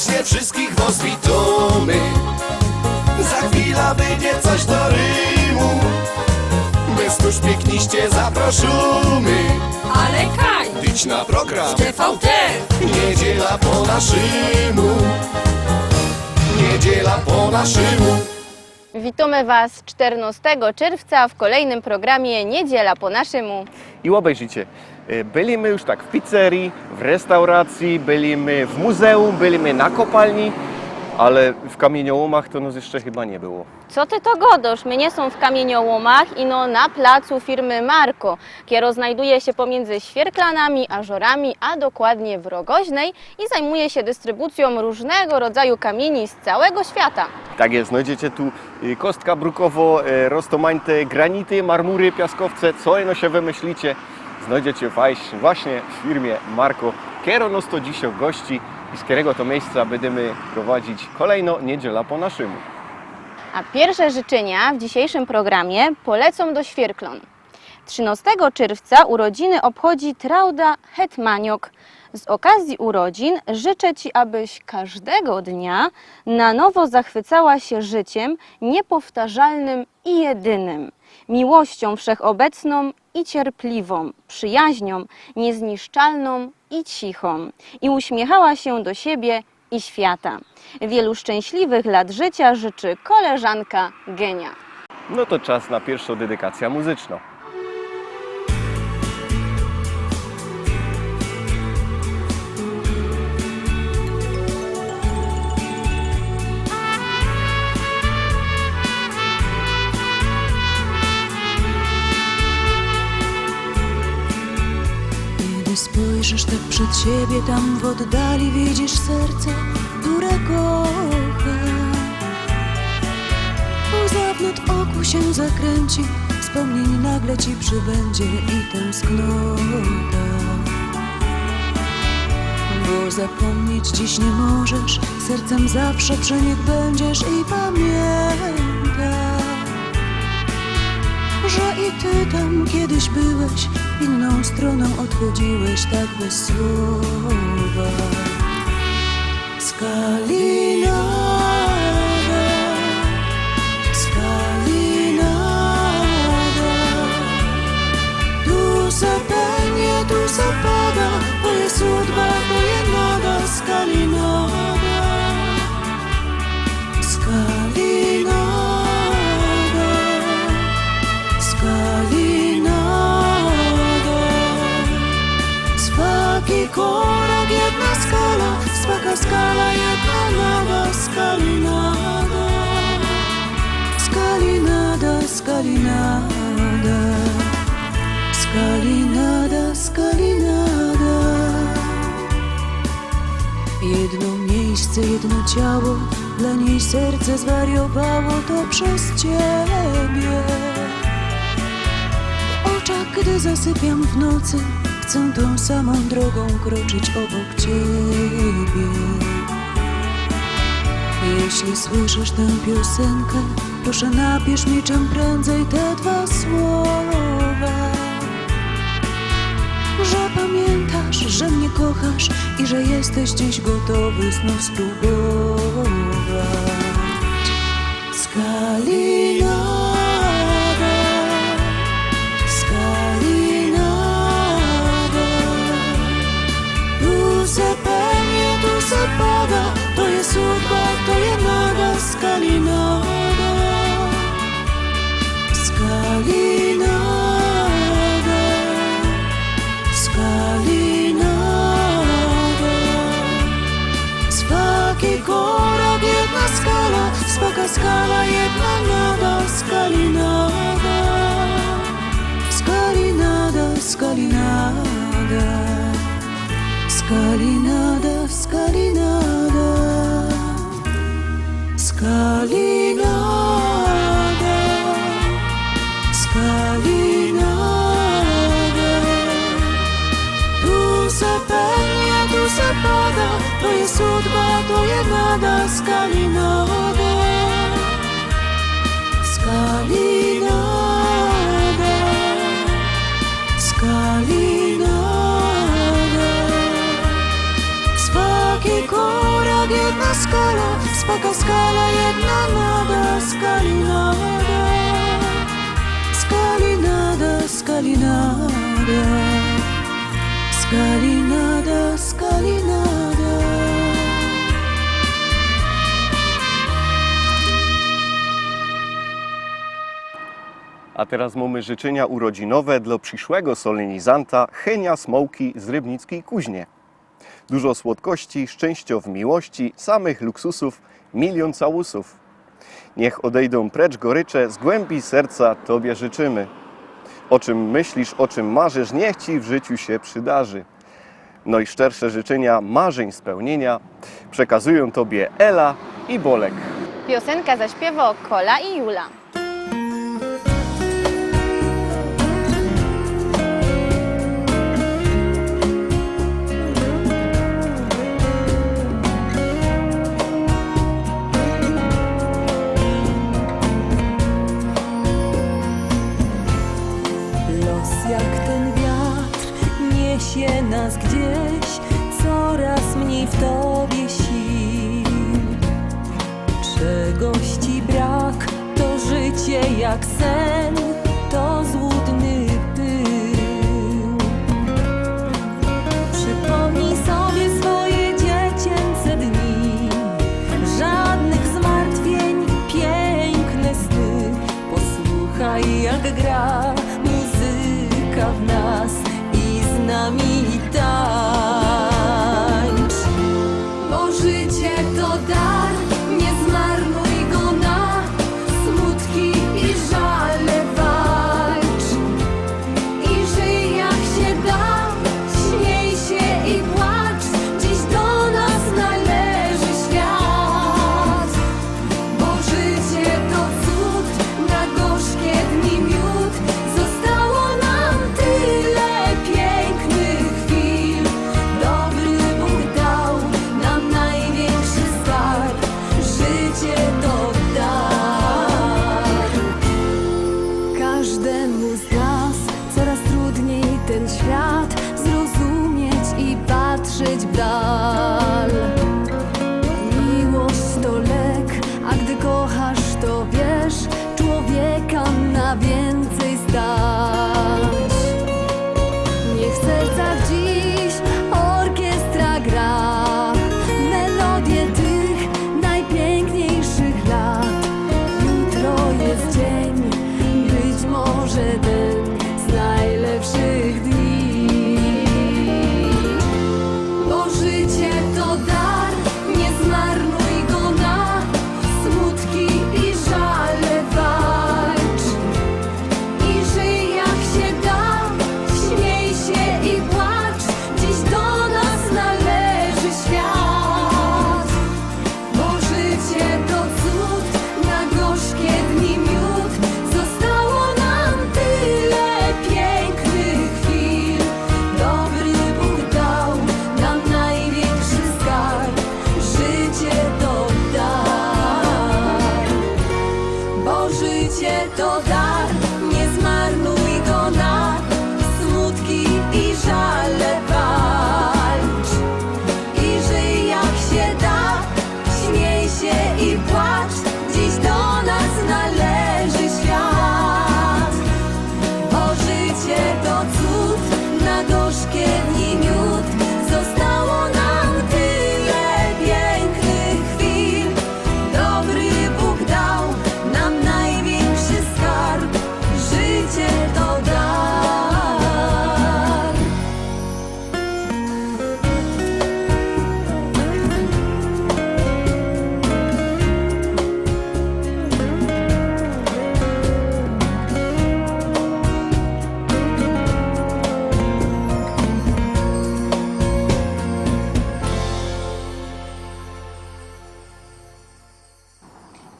serdecznie wszystkich was witamy Za chwilę będzie coś do rymu. My stuż piękniście zaprosimy. Ale kaj, Idź na program. TVT, Niedziela po naszymu. Niedziela po naszymu. Witamy Was 14 czerwca w kolejnym programie Niedziela po naszemu. i obejrzycie. E, Byliśmy już tak w pizzerii, w restauracji, byliśmy w muzeum, byliśmy na kopalni, ale w kamieniołomach to nas jeszcze chyba nie było. Co ty to godosz? My nie są w kamieniołomach i no na placu firmy Marko, kiero znajduje się pomiędzy Świerklanami a Żorami, a dokładnie w Rogoźnej i zajmuje się dystrybucją różnego rodzaju kamieni z całego świata. Tak jest, znajdziecie tu y, kostka brukowo, e, roztomańte granity, marmury, piaskowce, co ino się wymyślicie, znajdziecie właśnie w firmie Marko. Kiero nos gości i z którego to miejsca będziemy prowadzić kolejno niedziela po naszemu. A pierwsze życzenia w dzisiejszym programie polecą do Świerklon. 13 czerwca urodziny obchodzi Trauda Hetmaniok. Z okazji urodzin życzę Ci, abyś każdego dnia na nowo zachwycała się życiem niepowtarzalnym i jedynym, miłością wszechobecną i cierpliwą, przyjaźnią niezniszczalną i cichą i uśmiechała się do siebie i świata. Wielu szczęśliwych lat życia życzy koleżanka Genia. No to czas na pierwszą dedykację muzyczną. Spojrzysz tak przed siebie, tam w oddali widzisz serce, które kocha. Łza w oku się zakręci, wspomnień nagle ci przybędzie i tęsknota. Bo zapomnieć dziś nie możesz, sercem zawsze przy nich będziesz i pamiętaj że i ty tam kiedyś byłeś, inną stroną odchodziłeś tak bez słowa. Skalinada, skalinada, tu se penie, tu se pada, to jest sudba, to skalinada. Skalinada, skala, jedna nada, skalinada. Skalinada, skalinada. Skalinada, skalinada. Jedno miejsce, jedno ciało, dla niej serce zwariowało to przez ciebie. W oczach, gdy zasypiam w nocy, chcę tą samą drogą kroczyć obok ciebie. Jeśli słyszysz tę piosenkę, proszę napisz mi czym prędzej te dwa słowa że pamiętasz, że mnie kochasz i że jesteś dziś gotowy znów spróbować. Skalinada, skala, jedna nada Skalinada Skalinada, skalinada Skalinada, skalinada Skalinada Skalinada Tu se penie, tu se pada. To jest sudba, to jest nada Skalinada skalinada, skalinada. A teraz mamy życzenia urodzinowe dla przyszłego solenizanta Henia Smołki z Rybnickiej Kuźnie. Dużo słodkości, szczęścia w miłości, samych luksusów, milion całusów. Niech odejdą precz gorycze, z głębi serca Tobie życzymy. O czym myślisz, o czym marzysz, niech Ci w życiu się przydarzy. No i szczersze życzenia marzeń spełnienia przekazują Tobie Ela i Bolek. Piosenka zaśpiewa Kola i Jula. Niesie nas gdzieś, coraz mniej w tobie sił. Czegoś ci brak, to życie jak sen,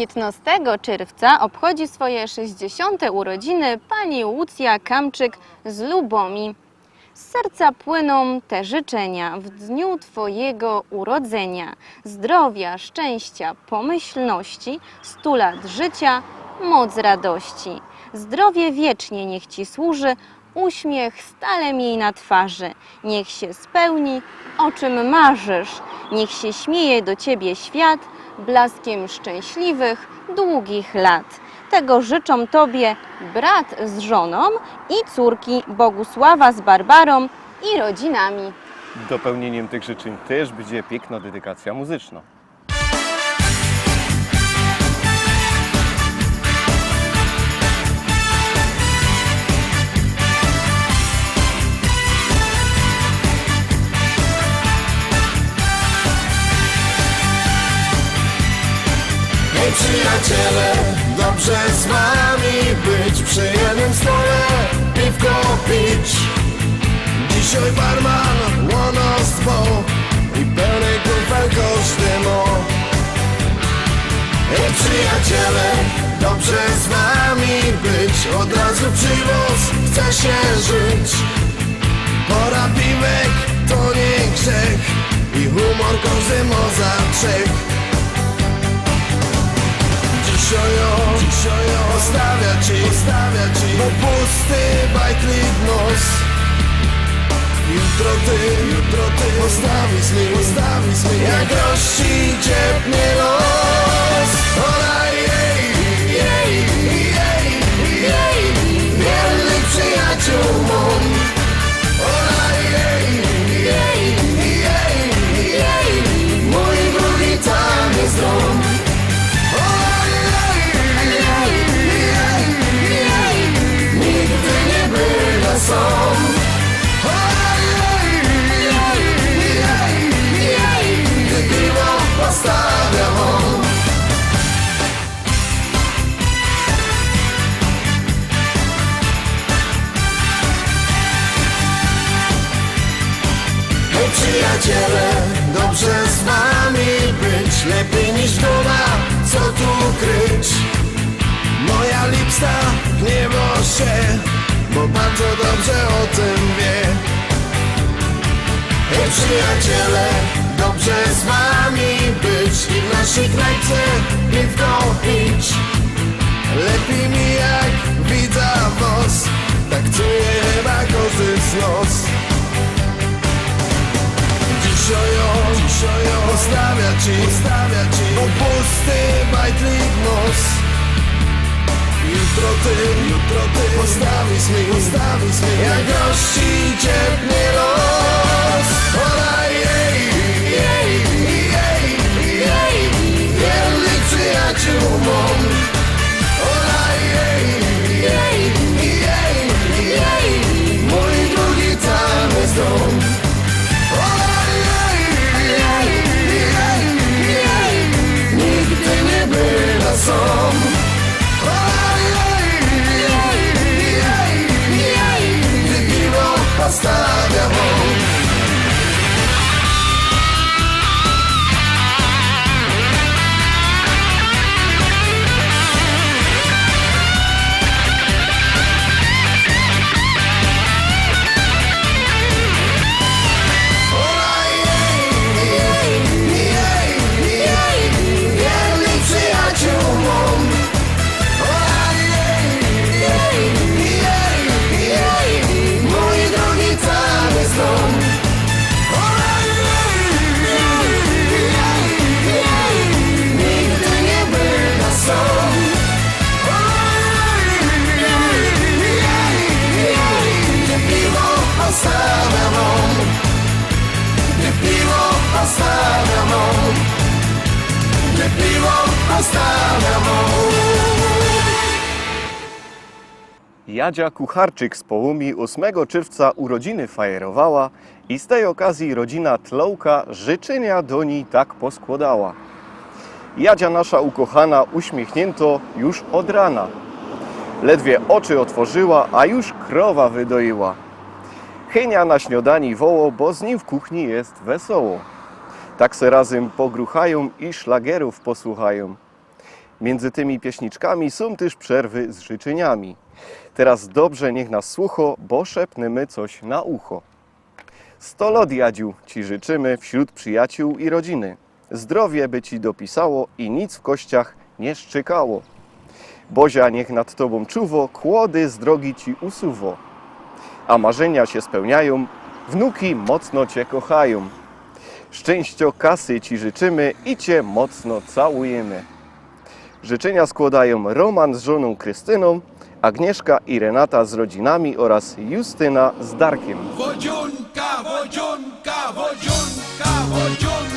15 czerwca obchodzi swoje 60. urodziny pani Łucja Kamczyk z Lubomi. Z serca płyną te życzenia w dniu Twojego urodzenia. Zdrowia, szczęścia, pomyślności, stu lat życia, moc radości. Zdrowie wiecznie niech Ci służy, uśmiech stale miej na twarzy. Niech się spełni, o czym marzysz. Niech się śmieje do Ciebie świat, blaskiem szczęśliwych, długich lat. Tego życzą tobie brat z żoną i córki Bogusława z Barbarą i rodzinami. Dopełnieniem tych życzeń też będzie piękna dedykacja muzyczna. Przyjaciele, dobrze z wami być Przy jednym stole piwko pić. Dzisiaj barman łonostwo I pełny kufel każdy mo. Hej przyjaciele, dobrze z wami być Od razu przywóz, chce się żyć. Pora piwek to nie grzech I humor każdy mo za trzech Dzisiaj o, dzisiaj o, postawia ci, postawia ci Bo pusty bajtlik nos Jutro ty, jutro ty Postawisz mi, postawisz mi Jak rości ciepnie los Ola jej, jej, jej, jej Wiernych przyjaciół przyjaciele, dobrze z wami być I w naszej knajpce piwko pić Lepiej mi jak widzę was Tak czuję chyba każdy z nos Dzisiaj o, dzisiaj o Postawia ci, postawia ci Bo pusty bajtlik nos Jutro ty, jutro ty. Postawisz mi, postawisz mi. Jak gości ciepnie los Jadzia Kucharczyk z Połumi 8 czerwca urodziny fajerowała i z tej okazji rodzina Tlołka życzenia do niej tak poskładała. Jadzia nasza ukochana uśmiechnięto już od rana. Ledwie oczy otworzyła, a już krowa wydoiła. Chynia na śniadani woło, bo z nim w kuchni jest wesoło. Tak se razem pogruchają i szlagierów posłuchają. Między tymi pieśniczkami są też przerwy z życzeniami. Teraz dobrze niech nas słucho, bo szepnemy coś na ucho. Sto lat Jadziu Ci życzymy wśród przyjaciół i rodziny. Zdrowie by Ci dopisało i nic w kościach nie szczykało. Bozia niech nad Tobą czuwo, kłody z drogi Ci usuwo. a marzenia się spełniają, wnuki mocno Cię kochają. Szczęścio kasy Ci życzymy i Cię mocno całujemy. Życzenia składają Roman z żoną Krystyną, Agnieszka i Renata z rodzinami oraz Justyna z Darkiem. Wodzionka, wodzionka, wodzionka, wodzionka.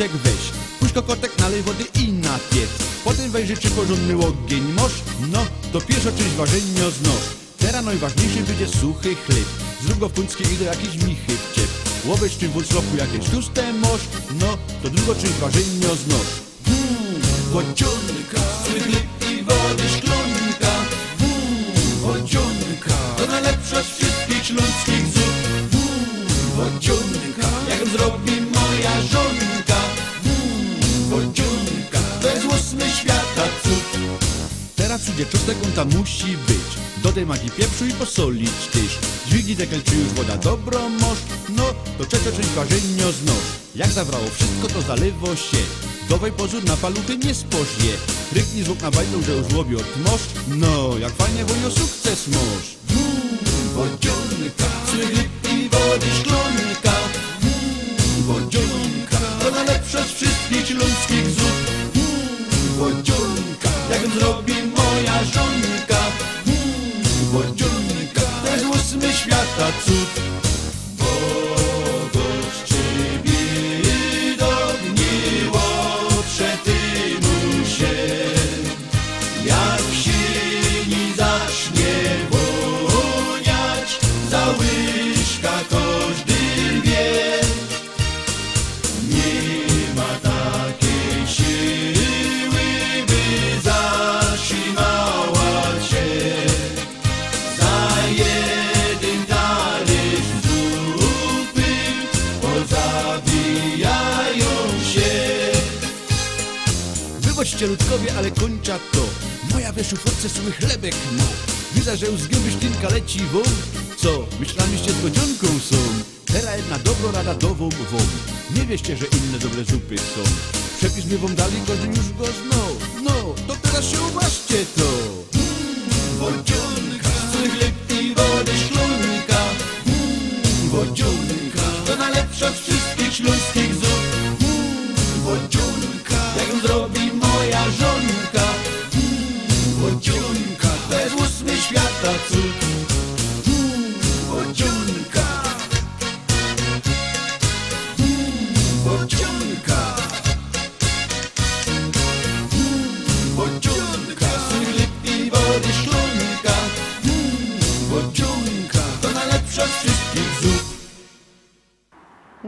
Gorczek weź. Puść kokotek, nalej wody i napiec Potem weź czy porządny ogień mosz No, to pierwsza część ważenia znosz Teraz najważniejszy będzie suchy chleb. Zrób go w puńskie i do jakiejś michy wciep. Łowieć czym w wąsloku jakieś tłuste mosz No, to drugą część ważenia znosz wodzionka Suchy On tam musi być. Dodaj magii pieprzu i posolić tyś Dźwignij dekel czy już woda dobro mosz No, to trzecia część ważenia znosz Jak zawrało wszystko to zalewo się. Dawaj pozór na paluchy nie spożje Ryknij zwłok na bajdą, że już łowi od mosz No, jak fajnie wojo sukces mosz mm, Wodzionka, cykl i wody szklonka. Mm, Wodzionka, to najlepsza z wszystkich śląskich zup. Mm, Wodzionka, jak ją świata Ludkowie, ale kończa to. Moja we szufladce suchy chlebek ma Widzę, że już z gęby sztynka leci won Co, myślamiście z godzionką są? Teraz jedna dobro rada dową wam Nie wieście, że inne dobre zupy są. Przepis mnie wam dali, każdy już go znał No, to teraz się uważcie to. Wodzionka, chleb i wody szklonka mm, Wodzionka, to najlepsza wszystkich śląskich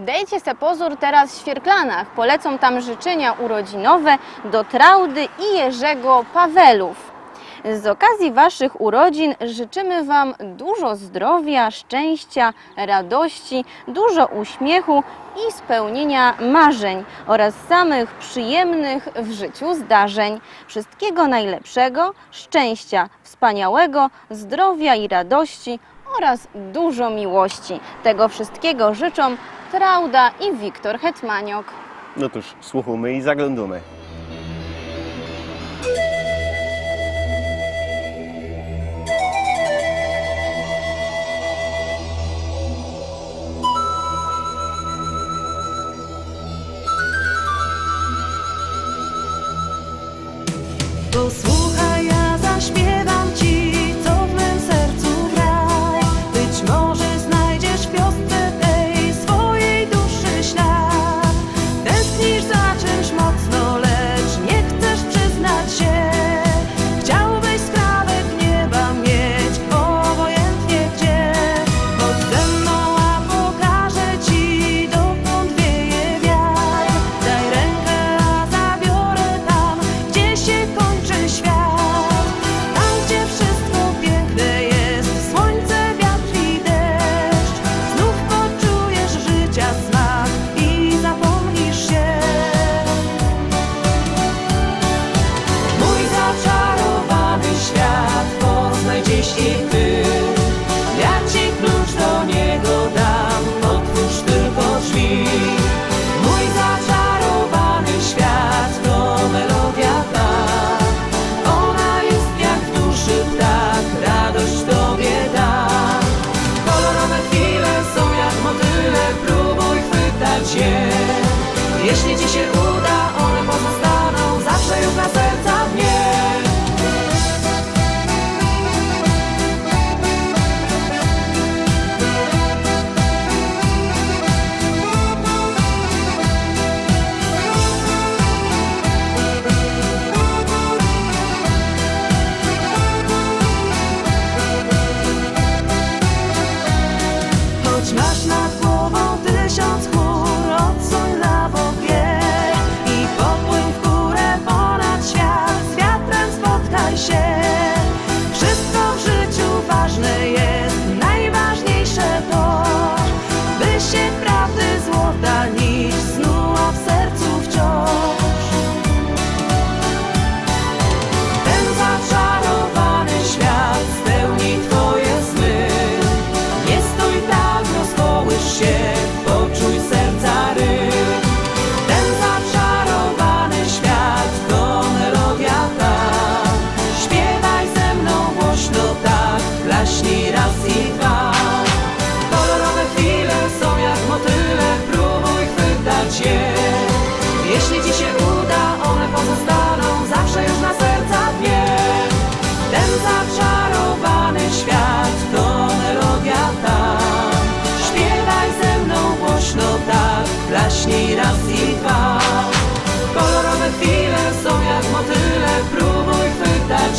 Dejcie se pozór teraz w Świerklanach. Polecą tam życzenia urodzinowe do Traudy i Jerzego Pawelów. Z okazji Waszych urodzin życzymy Wam dużo zdrowia, szczęścia, radości, dużo uśmiechu i spełnienia marzeń oraz samych przyjemnych w życiu zdarzeń. Wszystkiego najlepszego, szczęścia, wspaniałego, zdrowia i radości oraz dużo miłości. Tego wszystkiego życzą Trauda i Wiktor Hetmaniok. No cóż, słuchamy i zaglądamy. Posłuchaj,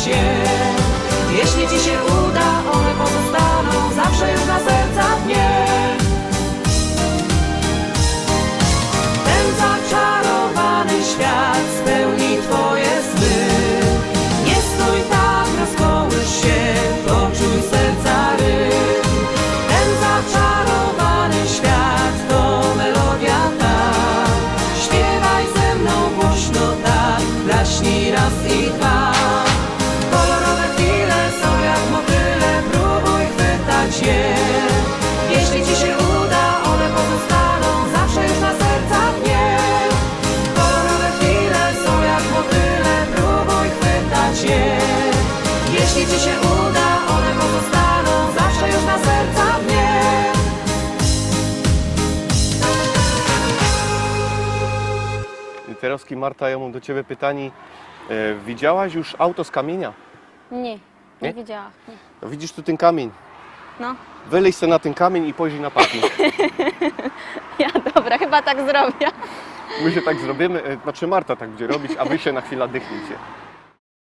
się. Jeśli ci się uda, one pozostaną zawsze już na sercu. Polski. Marta, ja mam do Ciebie pytanie. E, widziałaś już auto z kamienia? Nie, nie, Nie? widziałam. No, widzisz tu ten kamień. No, Wyleź se na ten kamień i pojrzyj na parking. ja dobra, chyba tak zrobię. My się tak zrobimy, e, znaczy Marta tak będzie robić, a Wy się na chwilę dychnijcie.